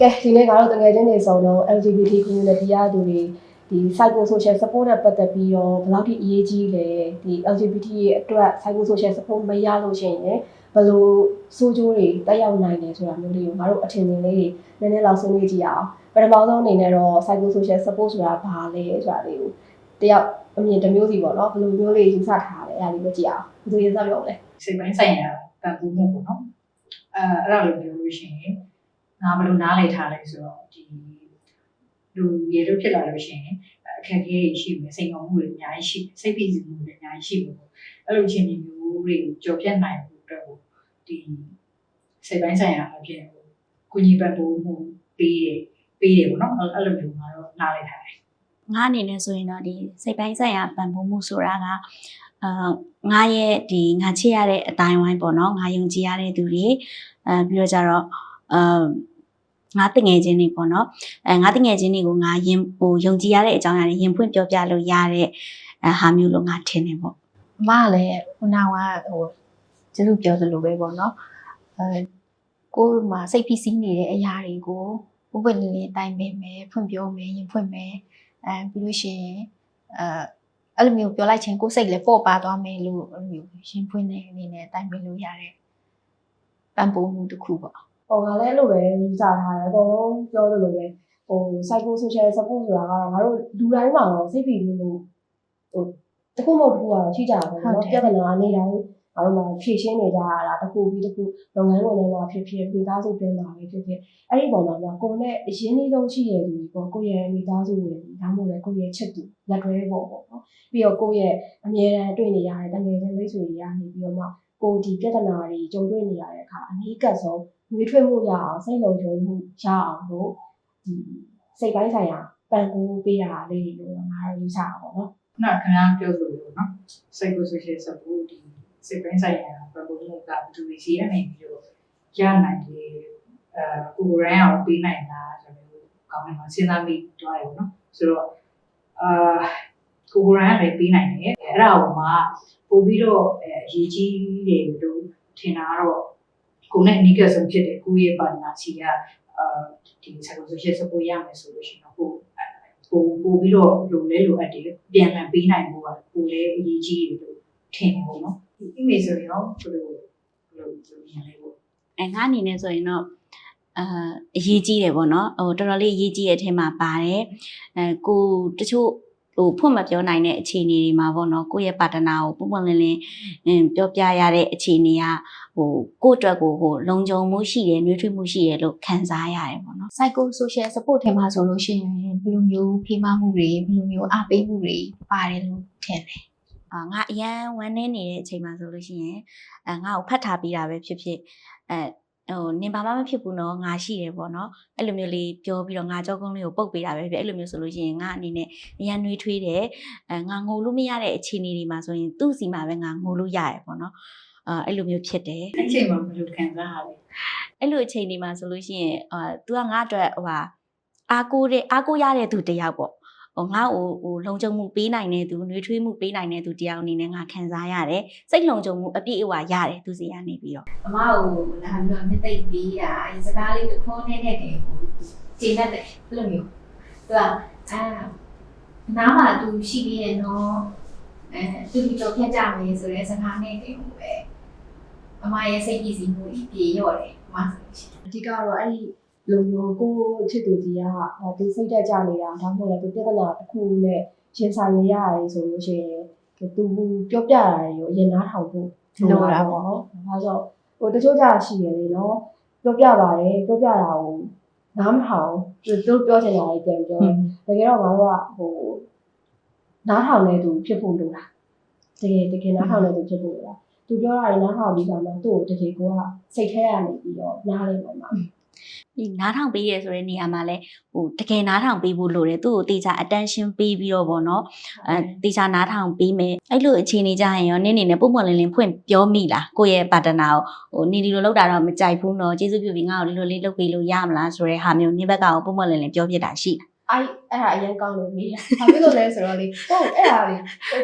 ကဲဒီနေ့ကတော့တကယ်ချင်းနေဆုံးတော့ LGBT community ရသူတွေဒီ psycho social support နဲ့ပတ်သက်ပြီးတော့ဘယ်လောက်ထိအရေးကြီးလဲဒီ LGBT ရဲ့အတွက် psycho social support မရလို့ရှိရင်ဘယ်လိုဆိုးကျိုးတွေတက်ရောက်နိုင်တယ်ဆိုတာမျိုးလေးကိုငါတို့အထင်မြင်လေးတွေနည်းနည်းလောက်ဆွေးနွေးကြည့်အောင်ပထမဆုံးအနေနဲ့တော့ psycho social support ဆိုတာဘာလဲဆိုတာလေးကိုတယောက်အမြင်တစ်မျိုးစီပေါ့နော်ဘယ်လိုမျိုးလေးယူဆထားလဲအဲ့ဒါလေးပဲကြည့်အောင်ဘယ်သူရေးစပြောလဲစိတ်ပိုင်းဆိုင်ရာပံ့ပိုးမှုပေါ့နော်အဲအဲ့ဒါလိုပြောလို့ရှိရင် ငါဘယ်လိုနားလည်ထားလဲဆိုတော့ဒီလူရေလို့ဖြစ်လာလို့ရှိရင်အခက်အခဲတွေရှိမယ်စိတ်ငုံမှုတွေအများကြီးရှိစိတ်ဖိစီးမှုတွေအများကြီးရှိမယ်အဲ့လိုချင်းဒီမျိုးတွေကိုကြော်ဖြတ်နိုင်ဖို့အတွက်ကိုဒီစိတ်ပိုင်းဆိုင်ရာအဖြစ်ကိုကုညီပံ့ပိုးမှုပေးတယ်ပေးတယ်ပေါ့နော်အဲ့လိုမျိုးငါတော့နားလည်ထားတယ်ငါအနေနဲ့ဆိုရင်တော့ဒီစိတ်ပိုင်းဆိုင်ရာပံ့ပိုးမှုဆိုတာကအာငါရဲ့ဒီငါချစ်ရတဲ့အတိုင်းဝိုင်းပေါ့နော်ငါယုံကြည်ရတဲ့သူတွေအဲပြီးတော့ကြတော့အာ ငါတငယ်ချင်းတွေပေါ့နော်အဲငါတငယ်ချင်းတွေကိုငါရင်ဟိုယုံကြည်ရတဲ့အကြောင်းအရာတွေရင်ဖွင့်ပြောပြလို့ရတဲ့အဲဟာမျိုးလို့ငါထင်တယ်ပေါ့အမကလည်းခုနကဟိုကျေးဇူးပြောသလိုပဲပေါ့နော်အဲကိုယ်မှာစိတ်ဖိစီးနေတဲ့အရာတွေကိုဥပ္ပလင်းလင်းတိုင်ပင်မယ်ဖွင့်ပြောမယ်ရင်ဖွင့်မယ်အဲပြီးလို့ရှိရင်အဲအဲ့လိုမျိုးပြောလိုက်ချင်းကိုယ်စိတ်လည်းပေါ့ပါသွားမယ်လို့အဲ့လိုမျိုးရင်ဖွင့်နေအနေနဲ့တိုင်ပင်လို့ရတဲ့ပံ့ပိုးမှုတစ်ခုပေါ့ ဟိုငါလည်းအဲ့လိုပဲယူဆထားတယ်အကုန်လုံးပြောသလိုပဲဟို psycho social support ဆိုတာကတော့ငါတို့လူတိုင်းမှာတော့စိတ်ဖိစီးမှုဟိုတစ်ခုမဟုတ်တစ်ခုကတော့ရှိကြတာပဲ ဟုတ် เนาะ တယ် ပြဿနာနေတိုင်းငါတို့မှာဖြည့်ရှင်းနေကြရတာတစ်ခုပြီးတစ်ခုလုပ်ငန်းဝင်တွေမှာဖြစ်ဖြစ်မိသားစုတွင်းမှာပဲဖြစ်ဖြစ်အဲ့ဒီပုံမှာမှာကိုယ်နဲ့အရင်းနှီးဆုံးရှိရတဲ့လူတွေပေါ့ကိုယ့်ရဲ့မိသားစုဝင်တွေဒါမှမဟုတ်လည်းကိုယ့်ရဲ့ချစ်သူလက်တွဲပေါ့ပေါ့နော်ပြီးတော့ကိုယ့်ရဲ့အမြဲတမ်းတွေ့နေရတဲ့တငယ်ချင်းမိတ်ဆွေတွေကနေပြီးတော့မှကိုယ်ဒီပြဿနာတွေကြုံတွေ့နေရတဲ့အခါအနည်းကပ်ဆုံး ရွေးထွေးမှုရအောင်စိတ်လုံခြုံမှုရအောင်လို့ဒီစိတ်ပိုင်းဆိုင်ရာပံ့ပိုးပေးတာလေးတွေလို့ငါတို့ယူဆတာပေါ့နော်ခုနကခင်ဗျားပြောလို့ပေါ့နော် psycho social support ဒီစိတ်ပိုင်းဆိုင်ရာပံ့ပိုးမှုကဘယ်သူတွေရှိရနိုင်ပြီးတော့ရနိုင်တယ်အဲကိုယ်ရန်အောင်ပေးနိုင်တာဆိုတော့ကောင်းတယ်မှာစဉ်းစားမိသွားတယ်ပေါ့နော်ဆိုတော့အာကိုယ်ရန်လည်းပေးနိုင်တယ်အဲ့ဒါကိုမှပို့ပြီးတော့အဲအရေးကြီးတယ်လို့ထင်တာကတော့ ကိုယ်နဲ့အနီးကပ်ဆုံးဖြစ်တဲ့ကိုယ့်ရဲ့ပါနာစီကအာဒီ psycho social support ရမယ်ဆိုလို့ရှိရင်တော့ကိုယ်ပို့ပို့ပြီးတော့လိုလဲလိုအပ်တယ်ပြန်လှန်ပေးနိုင်ဖို့ကပို့လဲအရေးကြီးတယ်လို့ထင်တယ်ပေါ့နော်ဒီ image ဆိုရင်တော့ဘယ်လိုဘယ်လိုဘယ်လိုမြင်လဲပေါ့အဲငါအနေနဲ့ဆိုရင်တော့အာအရေးကြီးတယ်ပေါ့နော်ဟိုတော်တော်လေးအရေးကြီးတဲ့အထက်မှာပါတယ်အဲကိုတချို့ ဟိုဖွင့်မပြောနိုင်တဲ့အခြေအနေတွေမှာပေါ့နော်ကိုယ့်ရဲ့ပါတနာကိုပုံမှန်လင်းလင်းအင်းပြောပြရတဲ့အခြေအနေကဟိုကိုယ့်အတွက်ကိုဟိုလုံခြုံမှုရှိတယ်နှွေးထွေးမှုရှိတယ်လို့ခံစားရတယ်ပေါ့နော် psycho social support ထဲမှာဆိုလို့ရှိရင်ဘယ်လိုမျိုးဖိမမှုတွေဘယ်လိုမျိုးအားပေးမှုတွေပါတယ်လို့ထင်တယ်အာငါအရန်ဝမ်းနေနေတဲ့အချိန်မှာဆိုလို့ရှိရင်အဲငါ့ကိုဖတ်ထားပြီးတာပဲဖြစ်ဖြစ်အဲ ဟိုနင်ဘာမှမဖြစ်ဘူးနော်ငါရှိတယ်ပေါ့နော်အဲ့လိုမျိုးလေးပြောပြီးတော့ငါကြောကုန်းလေးကိုပုတ်ပေးတာပဲဖြစ်အဲ့လိုမျိုးဆိုလို့ရှိရင်ငါအနေနဲ့အရန်နှွေးထွေးတယ်အဲငါငိုလို့မရတဲ့အခြေအနေတွေမှာဆိုရင်သူ့စီမှာပဲငါငိုလို့ရတယ်ပေါ့နော်အာအဲ့လိုမျိုးဖြစ်တယ်အဲ့ချိန်မှာဘယ်လိုခံစားရလဲအဲ့လိုအချိန်ဒီမှာဆိုလို့ရှိရင်အာ तू ကငါ့အတွက်ဟိုဟာအားကိုးတဲ့အားကိုးရတဲ့သူတစ်ယောက်ပေါ့ ဟိုငါ့ကိုဟိုလုံခြုံမှုပေးနိုင်တဲ့သူနှွေးထွေးမှုပေးနိုင်တဲ့သူတစ်ယောက်အနေနဲ့ငါခံစားရတယ်စိတ်လုံခြုံမှုအပြည့်အဝရတယ်သူစီကနေပြီးတော့အမကိုလာပြီးတော့နှစ်သိမ့်ပြီးတာအဲစကားလေးတစ်ခေါက်နဲ့နဲ့တယ်ကိုကျင်းတတ်တယ်အဲ့လိုမျိုးသူကအာနားမှာသူရှိပြီးရဲ့နော်အဲသူဒီတော့ဖြတ်ကြမယ်ဆိုတဲ့စကားနဲ့တယ်ကိုပဲအမရဲ့စိတ်ကြည်စီမှုကြီးပြေရော့တယ်အမဆိုလို့ရှိရင်အဓိကတော့အဲ့ဒီ လူမျိုးကိုချစ်သူကြီးကဟောဒီစိတ်တက်ကြနေတာဒါမှမဟုတ်လည်းဒီပြဿနာတစ်ခုနဲ့ရင်ဆိုင်နေရတယ်ဆိုလို့ရှိရင်သူပြောပြတာတွေကိုအရင်နားထောင်ဖို့နော်ဒါဆိုဟိုတချို့ကြာရှိရလေနော်ပြောပြပါတယ်ပြောပြတာကိုနားမထောင်သူတို့ပြောချင်တာတွေပြန်ပြောတယ်တကယ်တော့ငါတို့ကဟိုနားထောင်နေသူဖြစ်ဖို့လိုတာတကယ်တကယ်နားထောင်နေသူဖြစ်ဖို့လိုတာသူပြောတာလည်းနားထောင်ပြီးတော့မှသူ့ကိုတကယ်ကိုကစိတ်ထဲရနေပြီးတော့နားလေးပေါ်မှာဒီ နားထောင်ပေးရဲဆိုတဲ့နေရာမှာလဲဟိုတကယ်နားထောင်ပေးဖို့လိုတယ်သူ့ကိုတေချာ attention ပေးပြီးတော့ဗောနော်အဲတေချာနားထောင်ပေးမယ်အဲ့လိုအခြေအနေကြရင်ရောနင်းနေနဲ့ပုံမှန်လင်းလင်းဖွင့်ပြောမိလားကိုယ့်ရဲ့ပါတနာကိုဟိုနင်းဒီလိုလောက်တာတော့မကြိုက်ဘူးနော်ကျေးဇူးပြုပြီးငါ့ကိုဒီလိုလေးလုပ်ပေးလို့ရမလားဆိုတဲ့ဟာမျိုးနင်းဘက်ကရောပုံမှန်လင်းလင်းပြောပြတာရှိလားအဲ့အဲ့ဒါအရင်ကောင်းလို့မေးတာဘာဖြစ်လို့လဲဆိုတော့လေဟုတ်အဲ့ဒါလေ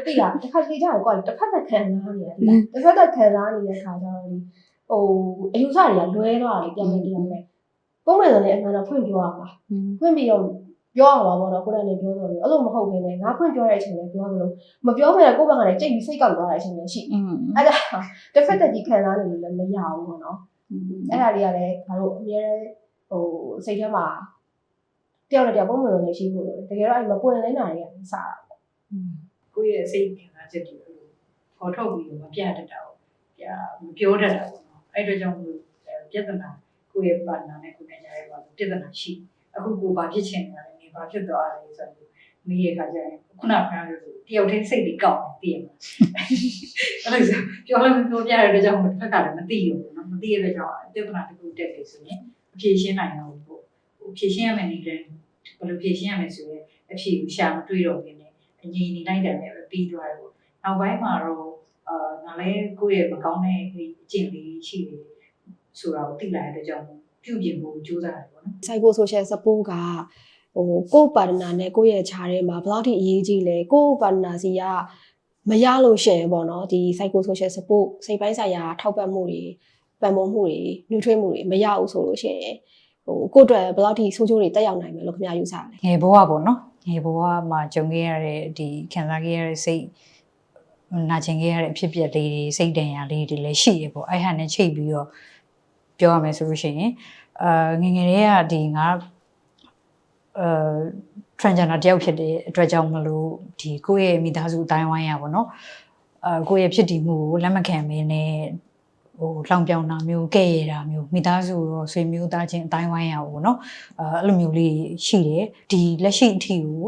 သိလားတစ်ခါတလေကြာကိုကတစ်ဖက်သက်ခံစားနေရတယ်တစ်ဖက်သက်ခံစားနေတဲ့ခါကျတော့လေဟိုအယူဆတွေကလွဲသွားတယ်ပြန်ပြန်ပြန်ပဲ ပုံမှန်လည်းအမှန်တော့ဖွင့်ပြောရမှာဖွင့်ပြီးတော့ပြောရမှာပေါ့နော်ခုနကနေပြောတော့လေအဲ့လိုမဟုတ်ဘဲနဲ့ငါဖွင့်ပြောတဲ့အချိန်လည်းပြောသလိုမပြောဘဲနဲ့ကိုယ့်ဘက်ကလည်းကြိတ်ပြီးစိတ်ကောက်သွားတဲ့အချိန်လည်းရှိอืมအဲ့ဒါတစ်ဖက်တစ်ကြီးခံစားနေလို့လည်းမရဘူးပေါ့နော်အဲ့ဒါတွေကလည်းငါတို့အများဟိုစိတ်ထဲမှာတယောက်နဲ့တယောက်ပုံမှန်လည်းရှိဖို့လို့တကယ်တော့အဲ့မပွင့်လင်းတာတွေကစတာကိုယ့်ရဲ့စိတ်ခံစားချက်တွေအဲ့လိုပေါ်ထုတ်ပြီးတော့မပြတ်တတ်တာဘူးပြမပြောတတ်တာပေါ့နော်အဲ့အတွက်ကြောင့်မလို့ပြဿနာ ကိုယ့်ရဲ့ပါတနာနဲ့ကိုယ်နဲ့ကြားရဲပါပြဿနာရှိအခုကိုဘာဖြစ်ချင်တာလဲနေဘာဖြစ်သွားလဲဆိုတော့မိရဲ့ခါကျရင်ခုနကပြောလို့တယောက်တည်းစိတ်တွေကောက်နေတည်ရမှာအဲ့လိုဆိုပြောလည်းမပြောပြရတဲ့ကြောင့်တစ်ဖက်ကလည်းမသိဘူးနော်မသိရတဲ့ကြောင့်ပြဿနာတစ်ခုတက်တယ်ဆိုရင်အဖြေရှင်းနိုင်တော့ဘူးပေါ့ဟိုဖြေရှင်းရမယ်နေတယ်ဘယ်လိုဖြေရှင်းရမယ်ဆိုရင်အဖြေကိုရှာမတွေ့တော့ဘူးねအငြိမ်နေလိုက်တယ်လည်းပြီးသွားတယ်ပေါ့နောက်ပိုင်းမှာတော့အာငါလည်းကိုယ့်ရဲ့မကောင်းတဲ့အကျင့်လေးရှိတယ် ဆိုတာကိုသိလာတဲ့ကြောင့်ပြုပြင်ဖို့ကြိုးစားတယ်ပေါ့နော် psycho social support ကဟိုကိုယ့်ပါတနာနဲ့ကိုယ့်ရဲ့ခြားထဲမှာဘယ်လောက်ထိအရေးကြီးလဲကိုယ့်ပါတနာစီကမရလို့ရှရင်ပေါ့နော်ဒီ psycho social support စိတ်ပိုင်းဆိုင်ရာထောက်ပံ့မှုတွေပံ့ပိုးမှုတွေနှွေးထွေးမှုတွေမရဘူးဆိုလို့ရှရင်ဟိုကိုယ့်အတွက်ဘယ်လောက်ထိဆိုးကျိုးတွေတက်ရောက်နိုင်မယ်လို့ခင်ဗျားယူဆလဲငယ်ဘဝပေါ့နော်ငယ်ဘဝမှာကြုံခဲ့ရတဲ့ဒီခံစားခဲ့ရတဲ့စိတ်နာကျင်ခဲ့ရတဲ့အဖြစ်အပျက်လေးတွေစိတ်တန်ရာလေးတွေလည်းရှိရပေါ့အဲ့ဟာနဲ့ချိန်ပြီးတော့ ပြောရမယ်ဆိုလို့ရှိရင်အာငယ်ငယ်လေးကဒီငါအာ transgender တယောက်ဖြစ်တဲ့အတွက်ကြောင့်မလို့ဒီကိုယ့်ရဲ့မိသားစုအတိုင်းဝိုင်းရပါတော့အာကိုယ့်ရဲ့ဖြစ်တည်မှုကိုလက်မခံမင်းနဲ့ဟိုလောင်ပြောင်တာမျိုးကဲ့ရတာမျိုးမိသားစုရောဆွေမျိုးသားချင်းအတိုင်းဝိုင်းရပါတော့အာအဲ့လိုမျိုးလေးရှိတယ်ဒီလက်ရှိအထိကို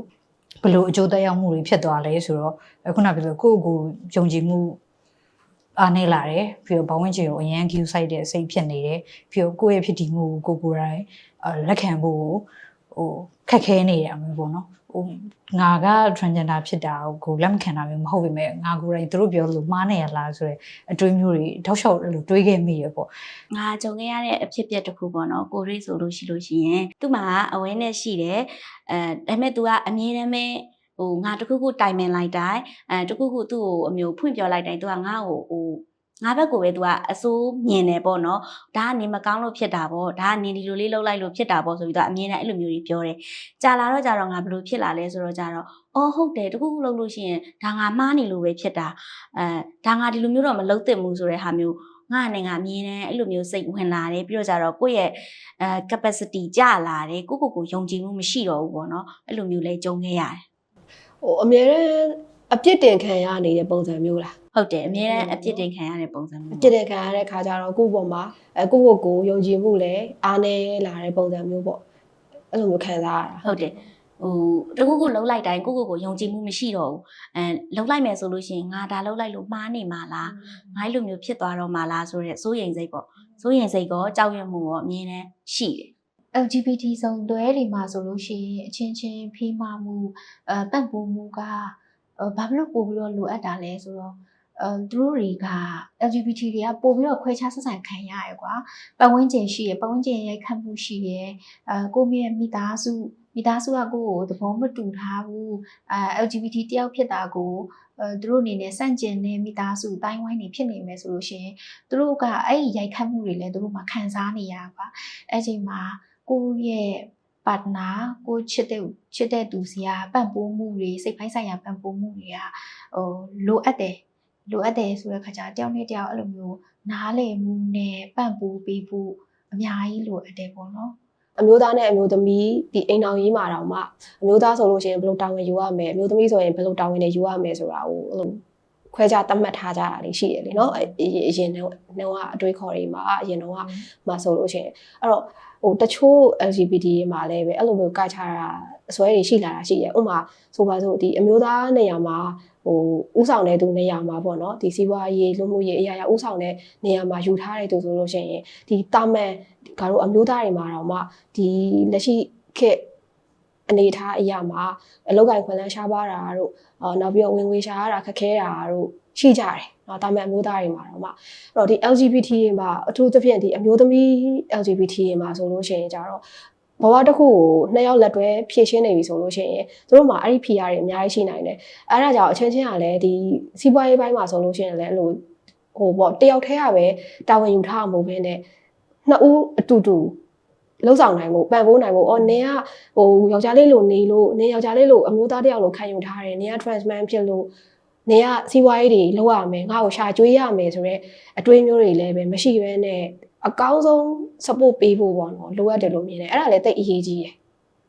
ဘယ်လိုအကျိုးသက်ရောက်မှုတွေဖြစ်သွားလဲဆိုတော့အခုနကပြောလို့ကိုယ့်ကိုယ်ယုံကြည်မှု အားနေလာတယ်ပြီးတော့ဘဝဝင်ချင်ကိုအရန် view site တဲ့စိတ်ဖြစ်နေတယ်ပြီးတော့ကိုယ့်ရဲ့ဖြစ်တည်မှုကိုကိုယ်ကိုယ်တိုင်အာလက်ခံဖို့ကိုဟိုခက်ခဲနေတယ်အမျိုးပေါ့နော်ဟိုငါက transgender ဖြစ်တာကိုလက်မခံတာမျိုးမဟုတ်ပေမဲ့ငါကိုယ်တိုင်သူတို့ပြောလို့မှားနေရလားဆိုတော့အတွေးမျိုးတွေထောက်လျှောက်အဲ့လိုတွေးခဲ့မိရပေါ့ငါကြုံခဲ့ရတဲ့အဖြစ်အပျက်တစ်ခုပေါ့နော်ကိုရိဆိုလို့ရှိလို့ရှိရင်သူ့မှာ awareness ရှိတယ်အဲဒါပေမဲ့ तू ကအမြဲတမ်းပဲ ဟိုငါတခုခုတိုင်ပင်လိုက်တိုင်းအဲတခုခုသူ့ကိုအမျိုးဖွင့်ပြောလိုက်တိုင်း तू ကငါ့ကိုဟိုငါဘက်ကိုပဲ तू ကအစိုးမြင်တယ်ပေါ့နော်ဒါကနေမကောင်းလို့ဖြစ်တာပေါ့ဒါကနေဒီလိုလေးလှုပ်လိုက်လို့ဖြစ်တာပေါ့ဆိုပြီးတော့အမြဲတမ်းအဲ့လိုမျိုးတွေပြောတယ်ကြာလာတော့ကြာတော့ငါဘယ်လိုဖြစ်လာလဲဆိုတော့ကြာတော့အော်ဟုတ်တယ်တခုခုလှုပ်လို့ရှိရင်ဒါငါမှားနေလို့ပဲဖြစ်တာအဲဒါငါဒီလိုမျိုးတော့မလုပ်သင့်ဘူးဆိုတဲ့ဟာမျိုးငါနဲ့ငါအမြင်နဲ့အဲ့လိုမျိုးစိတ်ဝင်လာတယ်ပြီးတော့ကြတော့ကိုယ့်ရဲ့အဲ capacity ကျလာတယ်ကိုယ့်ကိုယ်ကိုယုံကြည်မှုမရှိတော့ဘူးပေါ့နော်အဲ့လိုမျိုးလဲကြုံခဲ့ရတယ် ဟိုအများရန်အပြစ်တင်ခံရနေတဲ့ပုံစံမျိုးလားဟုတ်တယ်အမြဲတမ်းအပြစ်တင်ခံရတဲ့ပုံစံအမျိုးပြစ်တင်ခံရတဲ့ခါကျတော့ကိုယ့်ဘောမှာအဲကိုယ့်ကိုယ်ကိုယုံကြည်မှုလည်းအားနေလာတဲ့ပုံစံမျိုးပေါ့အဲ့လိုမျိုးခံစားရတာဟုတ်တယ်ဟိုတခုခုလှုပ်လိုက်တိုင်းကိုယ့်ကိုယ်ကိုယုံကြည်မှုမရှိတော့ဘူးအဲလှုပ်လိုက်မယ်ဆိုလို့ရှိရင်ငါဒါလှုပ်လိုက်လို့မှားနေမှာလားငါအဲ့လိုမျိုးဖြစ်သွားတော့မှာလားဆိုတဲ့စိုးရိမ်စိတ်ပေါ့စိုးရိမ်စိတ်ကောကြောက်ရွံ့မှုရောအမြဲတမ်းရှိတယ် LGBT ဆုံတွဲတွေမှာဆိုလို့ရှိရင်အချင်းချင်းဖေးမမှုအဲပံ့ပိုးမှုကအဲဘာဖြစ်လို့ပို့ပြီးတော့လိုအပ်တာလဲဆိုတော့အဲသူတို့တွေက LGBT တွေကပို့ပြီးတော့ခွဲခြားဆက်ဆံခံရရကွာပတ်ဝန်းကျင်ရှိရပတ်ဝန်းကျင်ရဲ့ခံမှုရှိရအဲကိုယ့်ရဲ့မိသားစုမိသားစုကကိုယ့်ကိုသဘောမတူထားဘူးအဲ LGBT တယောက်ဖြစ်တာကိုအဲသူတို့အနေနဲ့စန့်ကျင်တဲ့မိသားစုတိုင်းဝိုင်းနေဖြစ်နေမယ်ဆိုလို့ရှိရင်သူတို့ကအဲ့ဒီရိုက်ခတ်မှုတွေလည်းသူတို့မှခံစားနေရပါအဲ့ချိန်မှာ ကိုယ့်ရဲ့ပါတနာကိုချစ်တဲ့ချစ်တဲ့သူစီကပံ့ပိုးမှုတွေစိတ်ပိုင်းဆိုင်ရာပံ့ပိုးမှုတွေကဟိုလိုအပ်တယ်လိုအပ်တယ်ဆိုတဲ့ခါကျတယောက်နဲ့တယောက်အဲ့လိုမျိုးနားလည်မှုနဲ့ပံ့ပိုးပေးဖို့အများကြီးလိုအပ်တယ်ပေါ့နော်အမျိုးသားနဲ့အမျိုးသမီးဒီအိမ်တော်ကြီးမှာတော့မှအမျိုးသားဆိုလို့ရှိရင်ဘယ်လိုတာဝန်ယူရမယ်အမျိုးသမီးဆိုရင်ဘယ်လိုတာဝန်တွေယူရမယ်ဆိုတာကိုအဲ့လို ခွဲခြားသတ်မှတ်ထားကြတာလေးရှိရလေနော်အအရင်အရင်တော့ကအတွေးခေါ်တွေမှာအရင်တော့ကမှာဆိုလို့ရှိရင်အဲ့တော့ဟိုတချို့ LGBT တွေမှာလည်းပဲအဲ့လိုမျိုးကြိုက်ထားတာအစွဲတွေရှိလာတာရှိရဥပမာဆိုပါစို့ဒီအမျိုးသားနေရာမှာဟိုဥဆောင်တဲ့သူနေရာမှာပေါ့နော်ဒီစီးပွားရေးလူမှုရေးအရာရာဥဆောင်တဲ့နေရာမှာယူထားတဲ့သူဆိုလို့ရှိရင်ဒီတာမန်ငါတို့အမျိုးသားတွေမှာတော့မှဒီလက်ရှိခေတ်အနေအထားအရာမှာအလောက်ကန်ခွန်လန်းရှားပါတာတို့ အာနောက်ပြီးတော့ဝင်ငွေရှာရတာခက်ခဲတာတို့ရှိကြတယ်နော်ဒါပေမဲ့အမျိုးသားတွေမှာတော့မှအဲ့တော့ဒီ LGBT တွေမှာအထူးသဖြင့်ဒီအမျိုးသမီး LGBT တွေမှာဆိုလို့ရှိရင်ကြတော့ဘဝတစ်ခုကိုနှစ်ယောက်လက်တွဲဖြည့်ရှင်းနေပြီဆိုလို့ရှိရင်တို့မှာအဲ့ဒီဖီယာတွေအများကြီးရှိနိုင်တယ်အဲ့ဒါကြောင့်အချင်းချင်းကလည်းဒီစီးပွားရေးပိုင်းမှာဆိုလို့ရှိရင်လည်းအဲ့လိုဟိုပေါ့တယောက်တည်းကပဲတာဝန်ယူထားအောင်မဟုတ်ဘဲနဲ့နှစ်ဦးအတူတူ လှုပ်ဆောင်နိုင်ဖို့ပံ့ပိုးနိုင်ဖို့အော်နင်ကဟိုယောက်ျားလေးလိုနေလို့နင်ယောက်ျားလေးလိုအမျိုးသားတစ်ယောက်လိုခံယူထားတယ်နင်က transman ဖြစ်လို့နင်ကစီးပွားရေးတွေလုပ်ရမယ်ငါ့ကိုရှာကျွေးရမယ်ဆိုတော့အတွေးမျိုးတွေလည်းပဲမရှိဘဲနဲ့အကောင်းဆုံး support ပေးဖို့ပေါ့နော်လိုအပ်တယ်လို့မြင်တယ်အဲ့ဒါလည်းတိတ်အရေးကြီးတယ်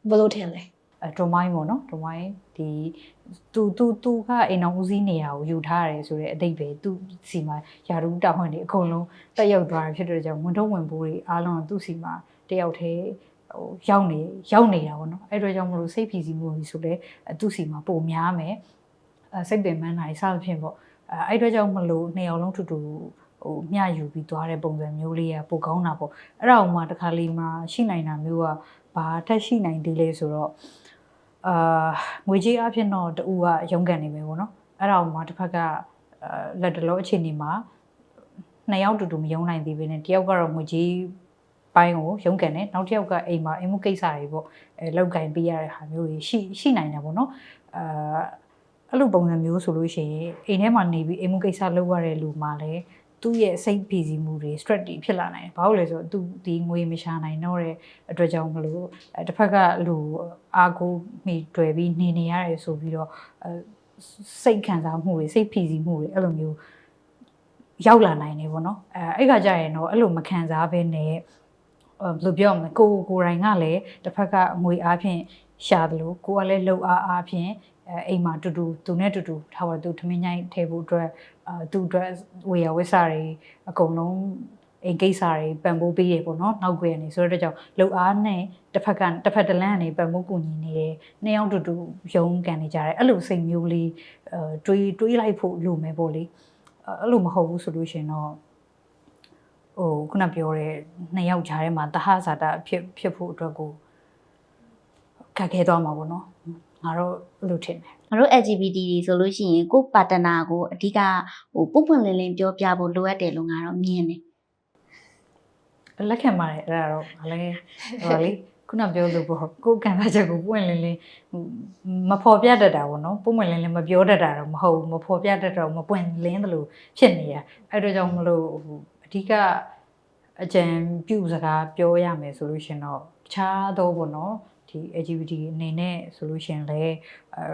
ဘယ်လိုထင်လဲအဲဒရိုမိုင်းပေါ့နော်ဒရိုမိုင်းဒီသူသူသူကအိမ်တော်ဦးစီးနေရာကိုယူထားရတယ်ဆိုတော့အတိတ်ပဲသူစီမှာယာရုတာဝန်တွေအကုန်လုံးတက်ရောက်သွားတာဖြစ်တဲ့ကြောင့်ဝန်ထုတ်ဝန်ပိုးတွေအားလုံးကသူ့စီမှာ တယောက်တည်းဟိုရောက်နေရောက်နေတာပေါ့နော်အဲ့တော့ကြောင့်မလို့စိတ်ဖြီစီမှုကြီးဆိုလဲသူ့စီမှာပုံများမယ်အဲစိတ်ပင်ပန်းနိုင်စသဖြင့်ပေါ့အဲအဲ့တော့ကြောင့်မလို့နှစ်ယောက်လုံးတူတူဟိုမျှယူပြီးသွားတဲ့ပုံစံမျိုးလေးကပိုကောင်းတာပေါ့အဲ့ဒါအောင်မှတစ်ခါလေးမှရှိနိုင်တာမျိုးကဘာထက်ရှိနိုင်သေးလဲဆိုတော့အာငွေကြီးအဖြစ်တော့တူကရုန်းကန်နေမယ်ပေါ့နော်အဲ့ဒါမှတစ်ဖက်ကအာလက်တလောအခြေအနေမှာနှစ်ယောက်တူတူမယုံနိုင်သေးပဲနဲ့တယောက်ကတော့ငွေကြီး ပိုင်းကိုရုန်းကန်တယ်နောက်တစ်ယောက်ကအိမ်မှာအိမ်မှုကိစ္စတွေပေါ့အဲလောက်ကင်ပေးရတဲ့ဟာမျိုးတွေရှိရှိနိုင်တာပေါ့နော်အာအဲ့လိုပုံစံမျိုးဆိုလို့ရှိရင်အိမ်ထဲမှာနေပြီးအိမ်မှုကိစ္စလုပ်ရတဲ့လူမှလည်းသူ့ရဲ့စိတ်ဖိစီးမှုတွေ stress တွေဖြစ်လာနိုင်တယ်။ဘာလို့လဲဆိုတော့သူဒီငွေမရှာနိုင်တော့တဲ့အတွက်ကြောင့်မလို့အဲတစ်ဖက်ကလူအာကိုမိတွေ့ပြီးနေနေရတယ်ဆိုပြီးတော့အဲစိတ်ခံစားမှုတွေစိတ်ဖိစီးမှုတွေအဲ့လိုမျိုးရောက်လာနိုင်တယ်ပေါ့နော်။အဲအဲ့ခါကျရင်တော့အဲ့လိုမခံစားဘဲနဲ့အဲ ဘယ်လိုပြောမလဲကိုယ်ကိုယ်တိုင်ကလည်းတစ်ဖက်ကငွေအားဖြင့်ရှာတယ်လို့ကိုယ်ကလည်းလှုပ်အားအားဖြင့်အဲအိမ်မှာတူတူသူနဲ့တူတူထားပါသူထမင်းညိုင်းထည့်ဖို့အတွက်အာသူအတွက်ဝေယဝိစာတွေအကုန်လုံးအိမ်ကိစ္စတွေပံ့ပိုးပေးရပေါ့နော်နောက်ွယ်နေဆိုတော့ကြောင့်လှုပ်အားနဲ့တစ်ဖက်ကတစ်ဖက်တစ်လမ်းကနေပံ့ပိုးကူညီနေတယ်နှစ်ယောက်တူတူရုံးကန်နေကြတယ်အဲ့လိုစိတ်မျိုးလေးအဲတွေးတွေးလိုက်ဖို့လိုမယ်ပေါ့လေအဲ့လိုမဟုတ်ဘူးဆိုလို့ရှင်တော့ ဟိုခုနပြောတဲ့နှစ်ယောက်ကြားထဲမှာတဟဇာတာဖြစ်ဖြစ်ဖို့အတွက်ကိုခက်ခဲသွားမှာပေါ့နော်ငါတို့အဲ့လိုထင်တယ်ငါတို့ LGBT တွေဆိုလို့ရှိရင်ကိုယ့်ပါတနာကိုအဓိကဟိုပုတ်ပွင့်လင်းလင်းပြောပြဖို့လိုအပ်တယ်လို့ငါတော့မြင်တယ်လက်ခံပါတယ်အဲ့ဒါတော့ငါလည်းဟိုလေခုနပြောလို့ပေါ့ကိုယ်ကန်တဲ့ချက်ကိုပွင့်လင်းလင်းဟိုမဖော်ပြတတ်တာပေါ့နော်ပွင့်ပွင့်လင်းလင်းမပြောတတ်တာတော့မဟုတ်ဘူးမဖော်ပြတတ်တော့မပွင့်လင်းတယ်လို့ဖြစ်နေရအဲ့တော့ကြောင့်မလို့ဟို အဓိကအကြံပြုစကားပြောရမယ်ဆိုလို့ရှင်တော့တခြားတော့ပေါ့နော်ဒီ LGBT အနေနဲ့ဆိုလို့ရှင်လဲအဲ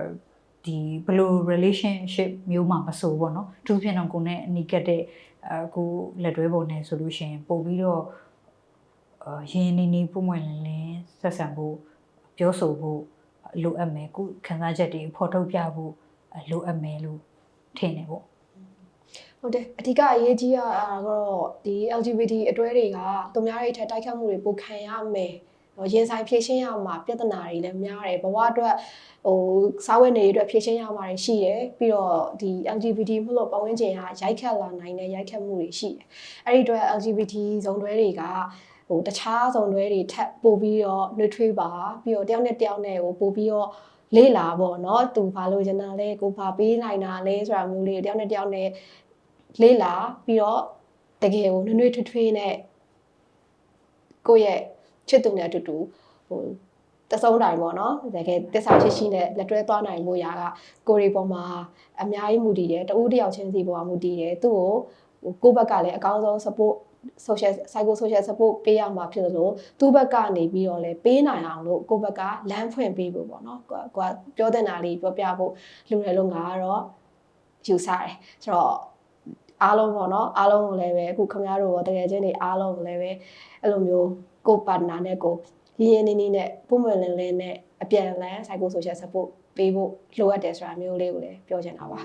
ဒီဘယ်လို relationship မျိုးမှမဆိုပေါ့နော်သူဖြစ်တော့ကိုယ်နဲ့အနီးကပ်တဲ့အဲကိုလက်တွဲပုံနဲ့ဆိုလို့ရှင်ပို့ပြီးတော့အာရင်းနေနေပုံမှန်လင်းလင်းဆက်ဆံဖို့ပြောဆိုဖို့လိုအပ်မယ်ကိုခံစားချက်တွေဖော်ထုတ်ပြဖို့လိုအပ်မယ်လို့ထင်တယ်ပေါ့ ဟုတ်တယ်အဓိကအရေးကြီးတာကတော့ဒီ LGBT အတွဲတွေကသူများတွေထက်တိုက်ခတ်မှုတွေပိုခံရမယ်ရင်ဆိုင်ဖြည့်ရှင်းရမှာပြဿနာတွေလည်းများတယ်ဘဝအတွက်ဟိုစာဝတ်နေရေးအတွက်ဖြည့်ရှင်းရမှာတွေရှိတယ်ပြီးတော့ဒီ LGBT မလို့ပတ်ဝန်းကျင်ကရိုက်ခတ်လာနိုင်တဲ့ရိုက်ခတ်မှုတွေရှိတယ်အဲ့ဒီအတွက် LGBT ဇုံတွဲတွေကဟိုတခြားဇုံတွဲတွေထပ်ပို့ပြီးတော့နှွေးထွေးပါပြီးတော့တယောက်နဲ့တယောက်နဲ့ဟိုပို့ပြီးတော့လေးလာပေါ့နော်သူဘာလို့ရနာလဲကိုဘာပေးနိုင်တာလဲဆိုတာမျိုးလေးတယောက်နဲ့တယောက်နဲ့ လေးလာပြီးတော့တကယ်ကိုနှွေးနှွေးထွေးထွေးနဲ့ကိုယ့်ရဲ့ချစ်သူနဲ့အတူတူဟိုတဆုံးတိုင်းပေါ့နော်တကယ်တစ္ဆာရှိရှိနဲ့လက်တွဲသွားနိုင်ဖို့ရာကကိုရီပေါ်မှာအများကြီးမူတည်တယ်တဦးတစ်ယောက်ချင်းစီပေါ်မှာမူတည်တယ်သူ့ကိုဟိုကိုယ့်ဘက်ကလည်းအကောင်းဆုံး support social psycho social support ပေးရမှာဖြစ်လို့သူ့ဘက်ကနေပြီးတော့လည်းပေးနိုင်အောင်လို့ကိုယ့်ဘက်ကလမ်းဖွင့်ပေးဖို့ပေါ့နော်ကိုကကိုကပြောတဲ့နာလေးပြောပြဖို့လူတယ်လို့ငါကတော့ယူဆတယ်ဆိုတော့ အားလုံးပေါ့နော်အားလုံးကိုလည်းပဲအခုခင်ဗျားတို့ရောတကယ်ချင်းတွေအားလုံးကိုလည်းပဲအဲ့လိုမျိုးကိုပါတနာနဲ့ကိုရင်းရင်းနှီးနှီးနဲ့ပုံမှန်လင်းလင်းနဲ့အပြန်အလှန် psycho social support ပေးဖို့လိုအပ်တယ်ဆိုတာမျိုးလေးကိုလည်းပြောချင်တာပါ